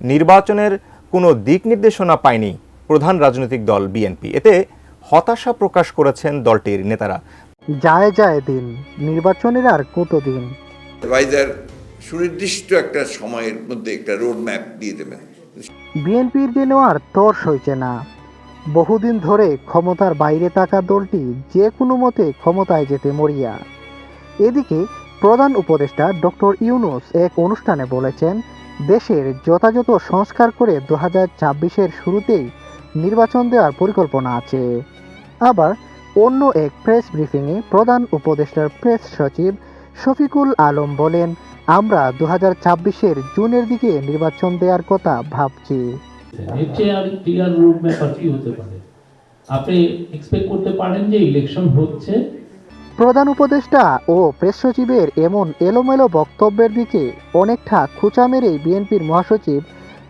নির্বাচনের কোনো দিক নির্দেশনা পায়নি প্রধান রাজনৈতিক দল বিএনপি। এতে হতাশা প্রকাশ করেছেন দলটির নেতারা। যায় যায় দিন নির্বাচনের আর কত দিন? ভাইজার সুনির্দিষ্ট একটা সময়ের মধ্যে একটা রোড ম্যাপ দিয়ে দেবেন। বিএনপির দিনেও আর তর সইছে না। বহুদিন ধরে ক্ষমতার বাইরে থাকা দলটি যে কোনো মতে ক্ষমতায় যেতে মরিয়া। এদিকে প্রধান উপদেষ্টা ডক্টর ইউনুস এক অনুষ্ঠানে বলেছেন দেশের যথাযথ সংস্কার করে দু হাজার ছাব্বিশের শুরুতেই নির্বাচন দেওয়ার পরিকল্পনা আছে। আবার অন্য এক প্রেস ব্রিফিংয়ে প্রধান উপদেষ্টার প্রেস সচিব শফিকুল আলম বলেন, আমরা দু হাজার ছাব্বিশের জুনের দিকে নির্বাচন দেওয়ার কথা ভাবছি। আপনি এক্সপেক্ট করতে পারেন যে ইলেকশন হচ্ছে। প্রধান উপদেষ্টা ও প্রেস সচিবের এমন এলোমেলো বক্তব্যের দিকে অনেকটা খোঁচা মেরেই বিএনপির মহাসচিব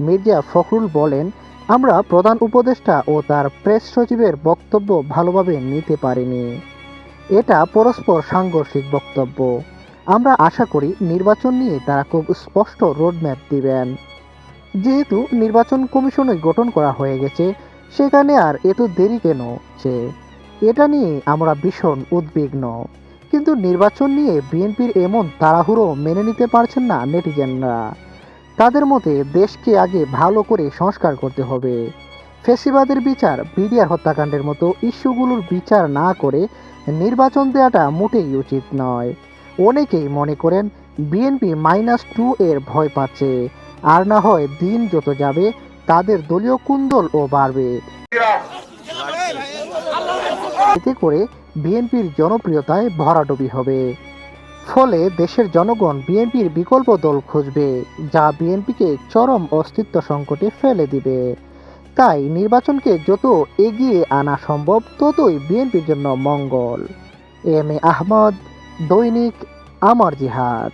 মির্জা ফখরুল বলেন, আমরা প্রধান উপদেষ্টা ও তার প্রেস সচিবের বক্তব্য ভালোভাবে নিতে পারিনি। এটা পরস্পর সাংঘর্ষিক বক্তব্য। আমরা আশা করি নির্বাচন নিয়ে তারা খুব স্পষ্ট রোডম্যাপ দিবেন। যেহেতু নির্বাচন কমিশনে গঠন করা হয়ে গেছে, সেখানে আর এত দেরি কেন যে এটা নিয়ে আমরা ভীষণ উদ্বিগ্ন। কিন্তু নির্বাচন নিয়ে বিএনপির এমন তাড়াহুড়ো মেনে নিতে পারছেন না নেটিজেনরা। তাদের মতে দেশকে আগে ভালো করে সংস্কার করতে হবে। ফেসিবাদের বিচার, বিডিআর হত্যাকাণ্ডের মতো ইস্যুগুলোর বিচার না করে নির্বাচন দেওয়াটা মোটেই উচিত নয়। অনেকেই মনে করেন বিএনপি মাইনাস টু এর ভয় পাচ্ছে। আর না হয় দিন যত যাবে, তাদের দলীয় কুন্দলও বাড়বে। এতে করে বিএনপির জনপ্রিয়তায় ভরাডুবি হবে। ফলে দেশের জনগণ বিএনপির বিকল্প দল খুঁজবে, যা বিএনপিকে চরম অস্তিত্ব সংকটে ফেলে দিবে। তাই নির্বাচনকে যত এগিয়ে আনা সম্ভব, ততই বিএনপির জন্য মঙ্গল। এম এ আহমদ, দৈনিক আমার জিহাদ।